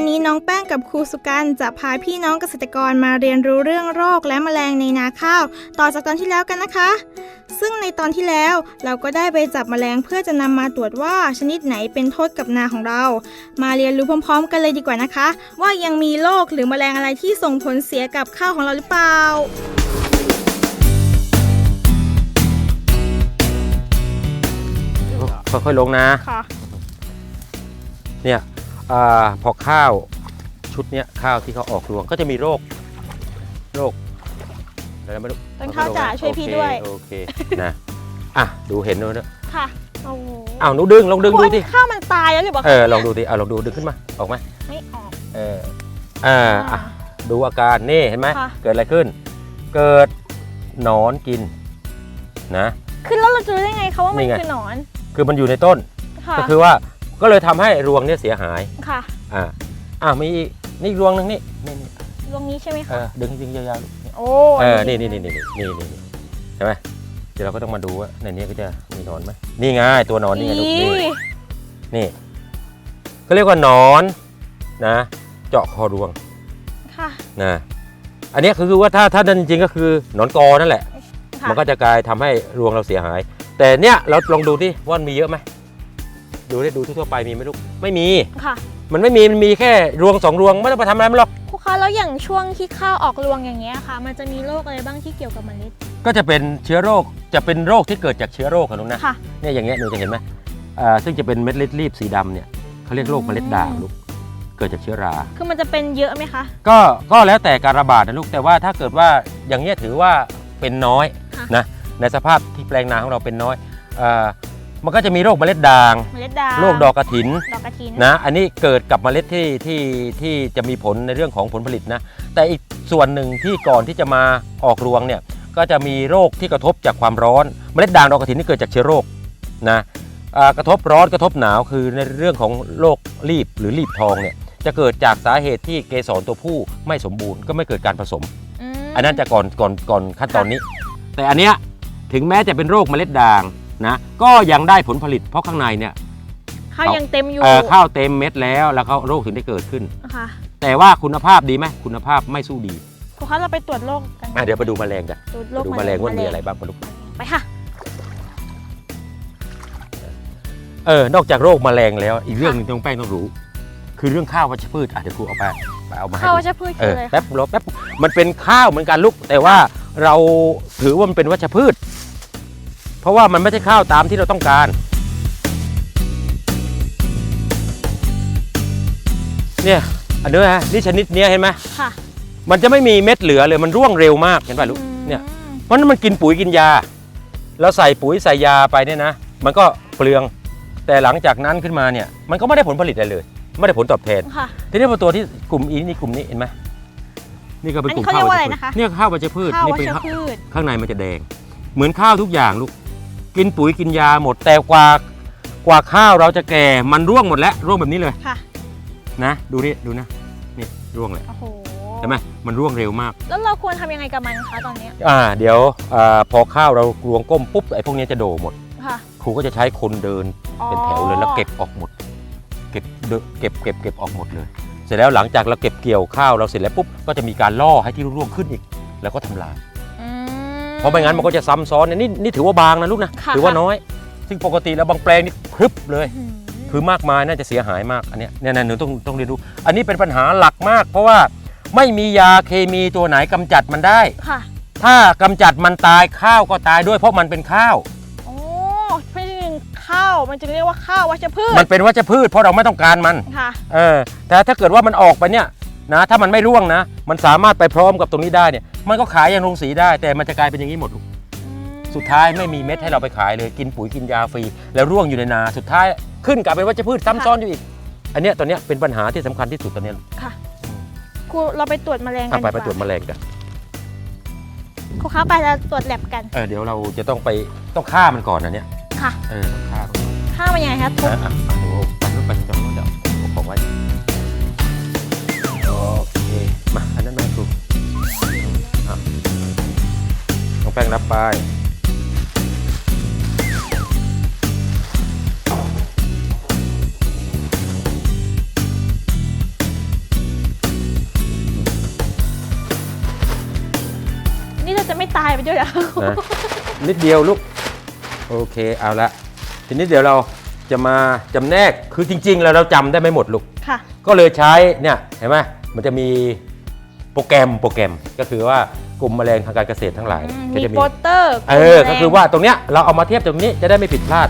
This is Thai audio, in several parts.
วันนี้น้องแป้งกับครูสุกันจะพาพี่น้องเกษตรกรมาเรียนรู้เรื่องโรคและแมลงในนาข้าว ต่อจากตอนที่แล้วกันนะคะ ซึ่งในตอนที่แล้วเราก็ได้ไปจับแมลงเพื่อจะนำมาตรวจว่าชนิดไหนเป็นโทษกับนาของเรา มาเรียนรู้พร้อม ๆ กันเลยดีกว่านะคะ ว่ายังมีโรคหรือแมลงอะไรที่ส่งผลเสียกับข้าวของเราหรือเปล่าค่อยๆลงนะ ค่ะ เนี่ย อาพอข้าวชุดเนี้ยข้าวที่เขาออกรวงก็จะมีโรคโรคอะไรไม่รู้ต้นข้าวจ๋าช่วยพี่ด้วย โอเคโอเคนะอะดูเห็นด้วยนะค่ะโอ้โหอ้าวหนูดึงลองดึงดูที่ข้าวมันตายแล้วหรือเปล่าคะเออลองดูดิอะลองดูดึงขึ้นมาออกไหมไม่ออกเอออ่าอะดูอาการนี่เห็นไหมค่ะเกิดอะไรขึ้น เกิดหนอนกินนะคือแล้วเราจะรู้ได้ไงคะว่ามันนี่ไงคือหนอน คือมันอยู่ในต้นค่ะก็คือว่า ก็เลยทำให้รวงเนี่ยเสียหาย ค่ะอ่าอ่ามีอีกนี่อีกรวงหนึงนี่นี่นี่ตรงนี้ใช่ไหมเอคะอดึงดึงยาวๆลูกโอ้เออ นี่นี่นี่นี่นี่นี่นี่ใช่ไหมเดี๋ยวเราก็ต้องมาดูว่าในนี้ก็จะมีหนอนไหมนี่ไงตัวหนอนนี่ไงลูกนี่อีนี่ก็เรียกว่าหนอนนะ เจาะคอรวงค่ะนะอันนี้คือว่าถ้าถ้านั่นจริงๆก็คือหนอนกอนั่นแหละ ค่ะมันก็จะกลายทำให้รวงเราเสียหาย แต่เนี้ยเราลองดูที่ว่ามันมีเยอะไหม ดูได้ดูทั่วๆไปมีไหมลูกไม่มี ค่ะมันไม่มีมันมีแค่รวงสองรวงไม่ต้องไปทำอะไรมันหรอกครูคะแล้วอย่างช่วงที่ข้าวออกรวงอย่างเงี้ยค่ะ มันจะมีโรคอะไรบ้างที่เกี่ยวกับเมล็ด ก็จะเป็นเชื้อโรคจะเป็นโรคที่เกิดจากเชื้อโรคอะลูกนะค่ะ เนี่ยอย่างเงี้ยหนูจะเห็นไหมอ่าซึ่งจะเป็นเม็ดเลือดรีบสีดำเนี่ยเขาเรียกโรคเมล็ดด่างลูกเกิดจากเชื้อรา คือมันจะเป็นเยอะไหมคะ ก็ก็แล้วแต่การระบาดนะลูกแต่ว่าถ้าเกิดว่าอย่างเงี้ยถือว่าเป็นน้อยค่ะ นะในสภาพที่แปลงนาของเราเป็นน้อยอ่า มันก็จะมีโรคเมล็ดด่าง เมล็ดด่างโรคดอกกระถินดอกกระถินนะ อันนี้เกิดกับเมล็ดที่ที่ที่จะมีผลในเรื่องของผลผลิตนะ แต่อีกส่วนหนึ่งที่ก่อนที่จะมาออกรวงเนี่ย ก็จะมีโรคที่กระทบจากความร้อน เมล็ดด่างดอกกระถินนี่เกิดจากเชื้อโรคนะอ่ากระทบร้อนกระทบหนาวคือในเรื่องของโรครีบหรือรีบทองเนี่ยจะเกิดจากสาเหตุที่เกสรตัวผู้ไม่สมบูรณ์ก็ไม่เกิดการผสมมอันนั้นจะก่อนก่อนก่อนขั้นตอนนี้ แต่อันเนี้ยถึงแม้จะเป็นโรคเมล็ดด่าง นะก็ยังได้ผลผลิตเพราะข้างในเนี่ยข้าวยังเต็มอยู่เอ่อข้าวเต็มเม็ดแล้วแล้วเขาโรคถึงได้เกิดขึ้น ค่ะแต่ว่าคุณภาพดีไหมคุณภาพไม่สู้ดีครูคะเราไปตรวจโรคกันอะเดี๋ยวไปดูแมลงกันตรวจไปโรคดูแมลงว่ามีอะไรบ้างมาลูกไปค่ะ เออนอกจากโรคแมลงแล้วอีกเรื่องหนึงที่น้องแป้งต้องรู้ คือเรื่องข้าววัชพืชอะเดี๋ยวครูเอาไปไปเอามาให้ข้าวดู วัชพืชเอคือออะไรแป๊บรอแป๊บมันเป็นข้าวเหมือนกันลูก แต่ว่าเราถือว่ามันเป็นวัชพืช เพราะว่ามันไม่ใช่ข้าวตามที่เราต้องการ เนี่ยอันนี้ฮะนี่ชนิดเนี้ยเห็นไหมค่ะมันจะไม่มีเม็ดเหลือเลยมันร่วงเร็วมากเห็นป่ะลูกอืมเนี่ยเพราะฉะนั้นมันกินปุ๋ยกินยาเราใส่ปุ๋ยใส่ยาไปเนี่ยนะมันก็เปลืองแต่หลังจากนั้นขึ้นมาเนี่ยมันก็ไม่ได้ผลผลิตอะไรเลย ไม่ได้ผลตอบแทน ค่ะ ทีนี้พอตัวที่กลุ่มอีนี่กลุ่มนี้เห็นไหมนี่ก็เป็นอันกนี้ลุ่มเขาเรีข้าวยกว่าอะไรวัชนะคะพืชเนี่ยข้าววัชพืชข้าวนี่วัเป็นชข้าวพืช ข้างในมันจะแดง เหมือนข้าวทุกอย่างลูก กินปุ๋ยกินยาหมดแต่กว่ากว่าข้าวเราจะแก่มันร่วงหมดแล้วร่วงแบบนี้เลยค่ะ นะดูนี่ดูนะนี่ร่วงเลยโอ้โหเห็นไหมมันร่วงเร็วมาก แล้วเราควรทำยังไงกับมันคะตอนเนี้ยอ่าเดี๋ยวอาพอข้าวเรารวงก้มปุ๊บไอ้พวกนี้จะโดหมด ค่ะครูก็จะใช้คนเดินเป็นแถวเลยแล้วเก็บออกหมด เก็บเดนเก็บเก็บเก็บออกหมดเลย เสร็จแล้วหลังจากเราเก็บเกี่ยวข้าวเราเสร็จแล้วปุ๊บก็จะมีการล่อให้ที่ร่วงขึ้นอีก แล้วก็ทำลายอืม เพราะไม่งั้นมันก็จะซ้ำซ้อนเนี่ยนี่นี่ถือว่าบางนะลูกนะค่ะถือว่าน้อย ซึ่งปกติแล้วบางแปลงนี่พรึบเลยอืมคือมากมายน่าจะเสียหายมากอันเนี้ยเนี่ยนะหนูต้องต้องเรียนรู้ อันนี้เป็นปัญหาหลักมาก เพราะว่าไม่มียาเคมีตัวไหนกำจัดมันได้ ค่ะถ้ากำจัดมันตายข้าวก็ตายด้วย เพราะมันเป็นข้าว โอ้เพราะฉะนั้นข้าวมันจึงเรียกว่าข้าววัชพืชมันเป็นวัชพืชเพราะเราไม่ต้องการมัน ค่ะเออแต่ถ้าเกิดว่ามันออกไปเนี่ยนะถ้ามันไม่ร่วงนะ มันสามารถไปพร้อมกับตรงนี้ได้เนี่ย มันก็ขายอย่างโรงสีได้ แต่มันจะกลายเป็นอย่างนี้หมดลูกอืมสุดท้ายไม่มีเม็ดให้เราไปขายเลยกินปุ๋ยกินยาฟรี แล้วร่วงอยู่ในนาสุดท้ายขึ้นกลายเป็นวัชพืชซ้ำซ้อนอยู่อีก อันเนี้ยตอนเนี้ยเป็นปัญหาที่สำคัญที่สุดตอนเนี้ยค่ะครูเราไปตรวจแมลงกัเอานไปดีกไปตรวจแมลงกัน ครูคะไปแล้วตรวจแลบกันเออเดี๋ยวเราจะต้องไปต้องฆ่ามันก่อนนะเนี่ยค่ะเออต้องฆ่ามันก่อน ข้าวมันยังไงคะทุบ อะอะอะเดี๋ยวไปนู่นไปจังนู้นเดี๋ยวเอาของไว้ ป้งนับไปนี่เราจะไม่ตายไปด้วยหรอนิดเดียวลูก โอเคเอาละทีนี้เดี๋ยวเราจะมาจำแนกคือจริง ๆ แล้วเราจำได้ไม่หมดลูกก็เลยใช้เนี่ยเห็นไหมมันจะมีโปรแกรมโปรแกรมก็คือว่า กลุ่มแมลงทางการเกษตรทั้งหลายอืมก็มีจะโปสเตอร์เออก็คือว่าตรงเนี้ยเราเอามาเทียบตรงนี้จะได้ไม่ผิดพลาด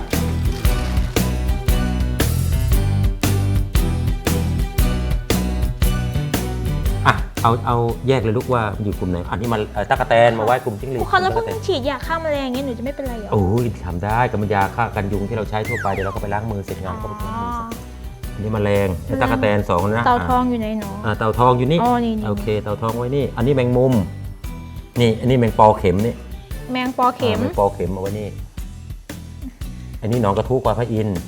อะเอาเอาแยกเลยลูกว่าอยู่กลุ่มไหนอันนี้มาเอ่อตะกะแตนมาไว้กลุ่มจิ้งหครีรูดคะแล้วพวตะกกะแตน ฉีดยาฆ่าแมลงอย่างเงี้ยหนูจะไม่เป็นไรเหรอโอ้ยทำได้กับมันยาฆ่ากันยุงที่เราใช้ทั่วไปเดี๋ยวเราก็ไปล้างมือเสร็จงานก็ไปอ๋ล้างมือออันนี้แมลงไอ้ตะกะแตนสองนะเต่าทองอยู่ไหนหนอ อ่าเต่าทองอยู่นี่ อ๋อนี่นี่ โอเค เต่าทองไว้นี่ อันนี้แมงมุม นี่อันนี้แมงปอเข็มนี่แมงปอเข็ม อ่าแมงปอเข็มเอาไว้นี่ อันนี้หนอนกระทู้ควายพระอินทร์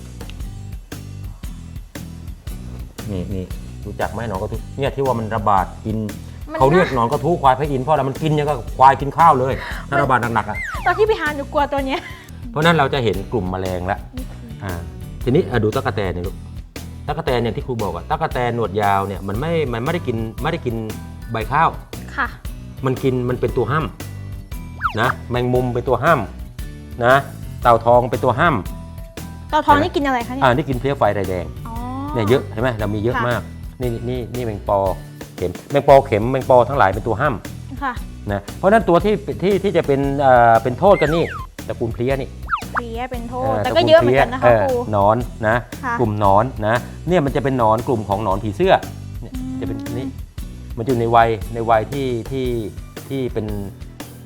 นี่นี่รู้จักไหมหนอนกระทู้เนี่ยที่ว่ามันระบาดกินมันเขาเรียกน่าหนอนกระทู้ควายพระอินทร์เพราะอะไรมันกินยังก็ควายกินข้าวเลยถ้าระบาดหนักๆอะ ตอนที่ไปหาหนูกลัวตัวเนี้ย เพราะฉะนั้นเราจะเห็นกลุ่มแมลงละอ่า ทีนี้อะดูตะกะแตนเนี่ยลูกตะกะแตนเนี่ยที่ครูบอกอะตะกะแตนหนวดยาวเนี่ยมันไม่ มันไม่ได้กินไม่ได้กินใบข้าว ค่ะ มันกินมันเป็นตัวห้ำนะแมงมุมเป็นตัวห้ำนะเต่าทองเป็นตัวห้ำเต่าทองนี่กินอะไรคะเนี่ยอ่านี่กินเพลี้ยไฟไรแดงอ๋อเนี่ยเยอะเห็นไหมเรามีเยอะค่ะมากนี่นี่นี่แมงปอเข็มแมงปอเข็มแมงปอทั้งหลายเป็นตัวห้ำค่ะนะเพราะฉะนั้นตัวที่ที่ที่จะเป็นเอ่อเป็นโทษกันนี่ตระกูลเพลี้ยนี่เพลี้ยเป็นโทเอษอแต่ตระก็กูลเยอะเหมือนกันนะคะพลี้ยครูเออหนอนนะค่ะกลุ่มหนอนนะเนี่ยมันจะเป็นหนอนกลุ่มของหนอนผีเสื้อเนี่ยอืมจะเป็นนี้ มันอยู่ในวัยในวัยที่ที่ที่เป็น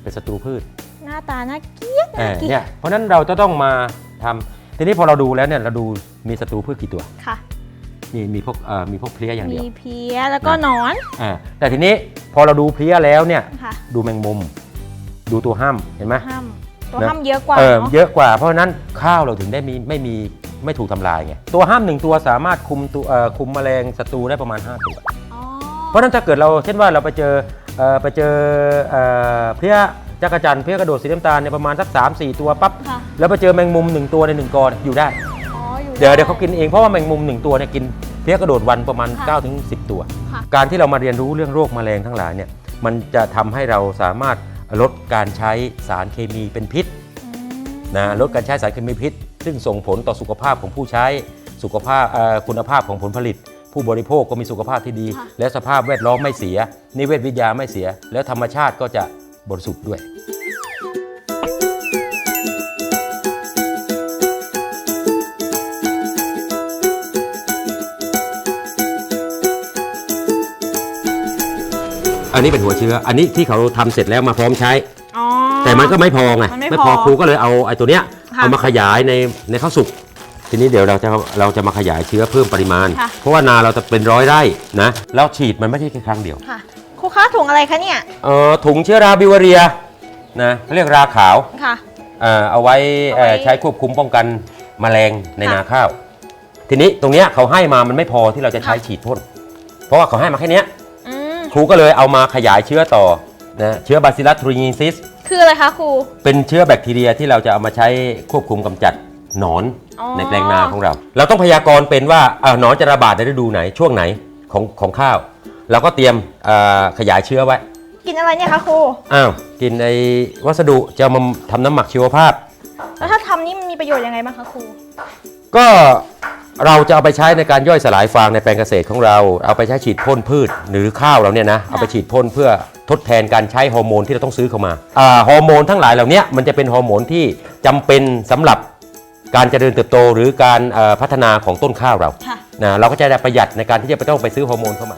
เป็นศัตรูพืชหน้าตาน่าเกลียดเอน่าอเกลียเนี่ดยเพราะฉะนั้นเราจะต้องมาทำทีนี้พอเราดูแล้วเนี่ยเราดูมีศัตรูพืชกี่ตัว ค่ะ มีมีพวกเอ่อมีพวกเพลี้ยอย่างเดียวมีเพลี้ยแล้วก็หนอนอ่าแต่ทีนี้พอเราดูเพลี้ยแล้วเนี่ยค่ะดูแมงมุม ดูตัวห้ำเห็นไหม ห้ามตัวนะห้ามเยอะกว่าเออเนาะเยอะกว่าเพราะฉะนั้นข้าวเราถึงได้มีไม่มีไม่ถูกทำลายไงตัวห้ามหนึ่งตัวสามารถคุมตัวเอ่อคุมแมลงศัตรูได้ประมาณ 5 ตัวอ๋อเพ ราะฉะนั้นถ้าเกิดเราเช่นว่าเราไปเจอเอ่อไปเจอเอ่อเพลี้ยจักรจันทร์เพลี้ยกระโดดสีน้ำตาลเนี่ยประมาณสัก 3 4 ตัวปั๊บค่ะ แล้วไปเจอแมงมุมหนึ่งตัวในหนึ่งกอเนี่ยอยู่ได้ อ๋ออยู่เดี๋ยวเดี๋ยวเขากินเองเพราะว่าแมงมุมหนึ่งตัวเนี่ยกินเพี้ยกระโดดวันประมาณค่ะ9ถึง10 ตัว ค่ะ การที่เรามาเรียนรู้เรื่องโรคแมลงทั้งหลายเนี่ยมันจะทำให้เราสามารถลดการใช้สารเคมีเป็นพิษอืม นะลดการใช้สารเคมีพิษ ซึ่งส่งผลต่อสุขภาพของผู้ใช้สุขภาพเอ่อคุณภาพของผลผลิต ผู้บริโภคก็มีสุขภาพที่ดี และสภาพแวดล้อมไม่เสีย นิเวศวิทยาไม่เสีย แล้วธรรมชาติก็จะบริสุทธิ์ด้วย อันนี้เป็นหัวเชื้อ อันนี้ที่เขาทำเสร็จแล้วมาพร้อมใช้ อ๋อ แต่มันก็ไม่พอไงมันไม่ไม่พพออครูก็เลยเอาไอ้ตัวเนี้ยค่ะ เอามาขยายในในข้าวสุก ทีนี้เดี๋ยวเราจะเราจะมาขยายเชื้อเพิ่มปริมาณ ค่ะ เพราะว่านาเราจะเป็นร้อยไร่นะแล้วฉีดมันไม่ใช่แค่ครั้งเดียว ค่ะครูคะถุงอะไรคะเนี่ยเออถุงเชื้อราบิวเรียนะเขาเรียกราขาวค่ะ เอ่อเอาไว้เอ่อเอาไว้ใช้ควบคุมป้องกันแมลงในค่ะนาข้าว ทีนี้ตรงเนี้ยเขาให้มามันไม่พอที่เราจะใช้ค่ะ ฉีดพ่นเพราะว่าเขาให้มาแค่เนี้ยอืมครูก็เลยเอามาขยายเชื้อต่อนะเชื้อบาซิลัสทรูนิซิส คืออะไรคะครูเป็นเชื้อแบคทีเรียที่เราจะเอามาใช้ควบคุมกำจัดหนอนอ๋อ ในแปลงนาของเรา เราต้องพยากรณ์เป็นว่าอ่าหนอนจะระบาดในฤดูไหนช่วงไหนของของข้าว เราก็เตรียมอ่าขยายเชื้อไว้ กินอะไรเนี่ยคะครู อ้าวกินไอ้วัสดุจะเอามาทำน้ำหมักชีวภาพ แล้วถ้าทำนี่มันมีประโยชน์ยังไงบ้างคะครู ก็เราจะเอาไปใช้ในการย่อยสลายฟางในแปลงเกษตรของเรา เอาไปใช้ฉีดพ่นพืชหรือข้าวเราเนี่ยนะเอาไปฉีดพ่นเพื่อทดแทนการใช้ฮอร์โมนที่เราต้องซื้อเข้ามาอ่าฮอร์โมนทั้งหลายเหล่านี้มันจะเป็นฮอร์โมนที่จำเป็นสำหรับ การเจริญเติบโตหรือการเอ่อพัฒนาของต้นข้าวเราค่ะนะเราก็จะได้ประหยัดในการที่จะไปต้องไปซื้อฮอร์โมนเข้ามา